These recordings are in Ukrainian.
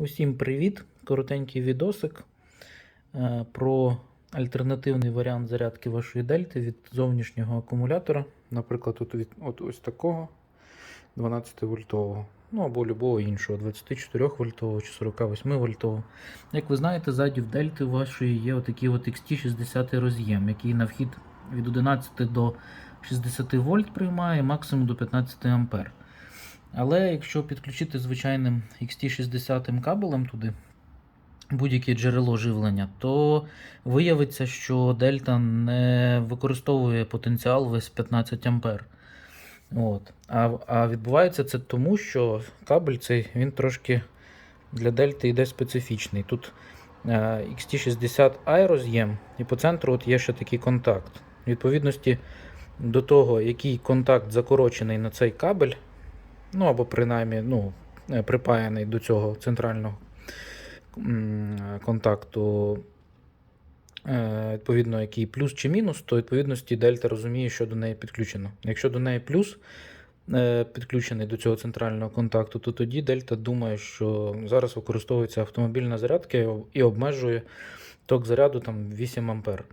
Усім привіт! Коротенький відосик е, про альтернативний варіант зарядки вашої дельти від зовнішнього акумулятора. Наприклад, от, від, от ось такого 12 вольтового. Ну або любого іншого 24 вольтового чи 48 вольтового. Як ви знаєте, ззаді в дельти вашої є отакий от XT60 роз'єм, який на вхід від 11 до 60 вольт приймає максимум до 15 ампер. Але якщо підключити звичайним XT60 кабелем туди будь-яке джерело живлення, то виявиться, що дельта не використовує потенціал весь 15 ампер. От. А, а відбувається це тому, що кабель цей він трошки для дельти йде специфічний. Тут е, XT60i роз'єм, і по центру от є ще такий контакт. В відповідності до того, який контакт закорочений на цей кабель, ну або принаймні ну, е, припаяний до цього центрального контакту, е, відповідно, який плюс чи мінус, то відповідності дельта розуміє, що до неї підключено. Якщо до неї плюс е, підключений до цього центрального контакту, то тоді дельта думає, що зараз використовується автомобільна зарядка і- обмежує ток заряду там 8 ампер.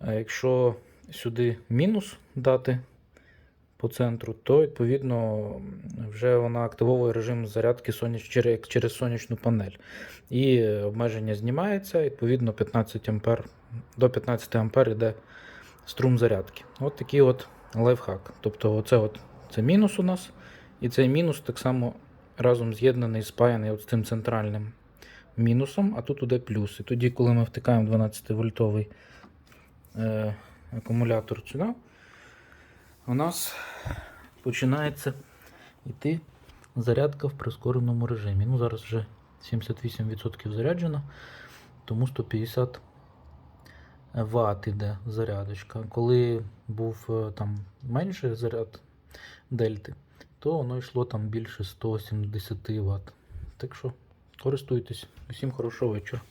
А якщо сюди мінус дати по центру, то відповідно вже вона активовує режим зарядки через, сонячну панель. І обмеження знімається, відповідно 15 ампер, до 15 ампер йде струм зарядки. От такий от лайфхак. Тобто оце от, це мінус у нас, і цей мінус так само разом з'єднаний, спаяний от з цим центральним мінусом, а тут іде плюс. І тоді, коли ми втикаємо 12 вольтовий е, акумулятор сюди, у нас починається йти зарядка в прискореному режимі. Ну, зараз вже 78% заряджено, тому 150 Вт іде зарядочка. Коли був е, там менший заряд дельти, то воно йшло там більше 170 Вт. Так що користуйтесь. Усім хорошого вечора.